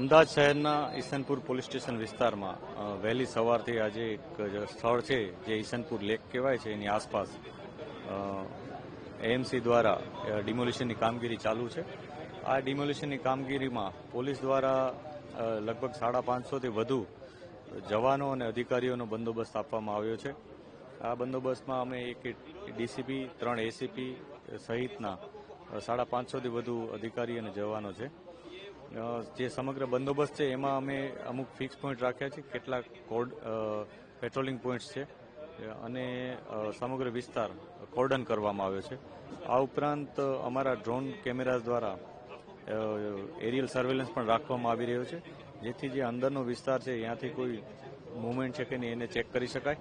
અમદાવાદ શહેરના Isanpur police station વિસ્તારમાં વહેલી સવારથી આજે એક સ્થળ છે, જે ઈસનપુર લેક કહેવાય છે, એની આસપાસ એએમસી દ્વારા ડિમોલિશનની કામગીરી ચાલુ છે. આ ડિમોલિશનની કામગીરીમાં પોલીસ દ્વારા લગભગ સાડા પાંચસોથી વધુ જવાનો અને અધિકારીઓનો બંદોબસ્ત આપવામાં આવ્યો છે. આ બંદોબસ્તમાં અમે એક ડીસીપી, ત્રણ એસીપી સહિતના સાડા પાંચસોથી વધુ અધિકારી અને જવાનો છે. જે સમગ્ર બંદોબસ્ત છે, એમાં અમે અમુક ફિક્સ પોઈન્ટ રાખ્યા છે, કેટલાક કોડ પેટ્રોલિંગ પોઈન્ટ્સ છે, અને સમગ્ર વિસ્તાર કોર્ડન કરવામાં આવ્યો છે. આ ઉપરાંત અમારા ડ્રોન કેમેરા દ્વારા એરિયલ સર્વેલન્સ પણ રાખવામાં આવી રહ્યો છે, જેથી જે અંદરનો વિસ્તાર છે, ત્યાંથી કોઈ મુવમેન્ટ છે કે નહીં એને ચેક કરી શકાય.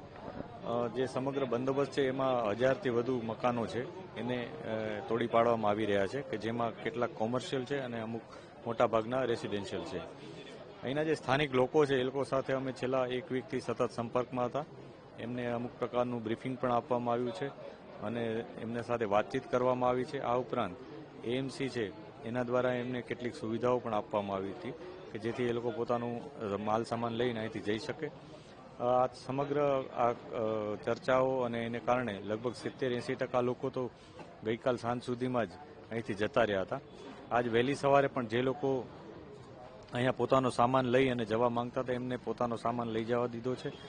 જે સમગ્ર બંદોબસ્ત છે, એમાં હજારથી વધુ મકાનો છે. એને તોડી પાડવામાં આવી રહ્યા છે કે જેમાં કેટલાક કોમર્શિયલ છે અને અમુક મોટા ભાગના રેસિડેન્શિયલ છે. અહીંના જે સ્થાનિક લોકો છે, એ લોકો સાથે અમે છેલ્લા એક વીકથી સતત સંપર્કમાં હતા. એમને અમુક પ્રકારનું બ્રીફિંગ પણ આપવામાં આવ્યું છે અને એમને સાથે વાતચીત કરવામાં આવી છે. આ ઉપરાંત એએમસી છે, એના દ્વારા એમને કેટલીક સુવિધાઓ પણ આપવામાં આવી હતી કે જેથી એ લોકો પોતાનું માલ સામાન લઈને અહીંથી જઈ શકે. આ સમગ્ર, આ ચર્ચાઓ અને એને કારણે લગભગ સિત્તેર એંસી ટકા લોકો તો ગઈકાલ સાંજ સુધીમાં જ અહીંથી જતા રહ્યા હતા. આજ વહેલી સવારે પણ જે લોકો અહીંયા પોતાનો સામાન લઈ અને જવા માંગતા હતા, એમને પોતાનો સામાન લઈ જવા દીધો છે.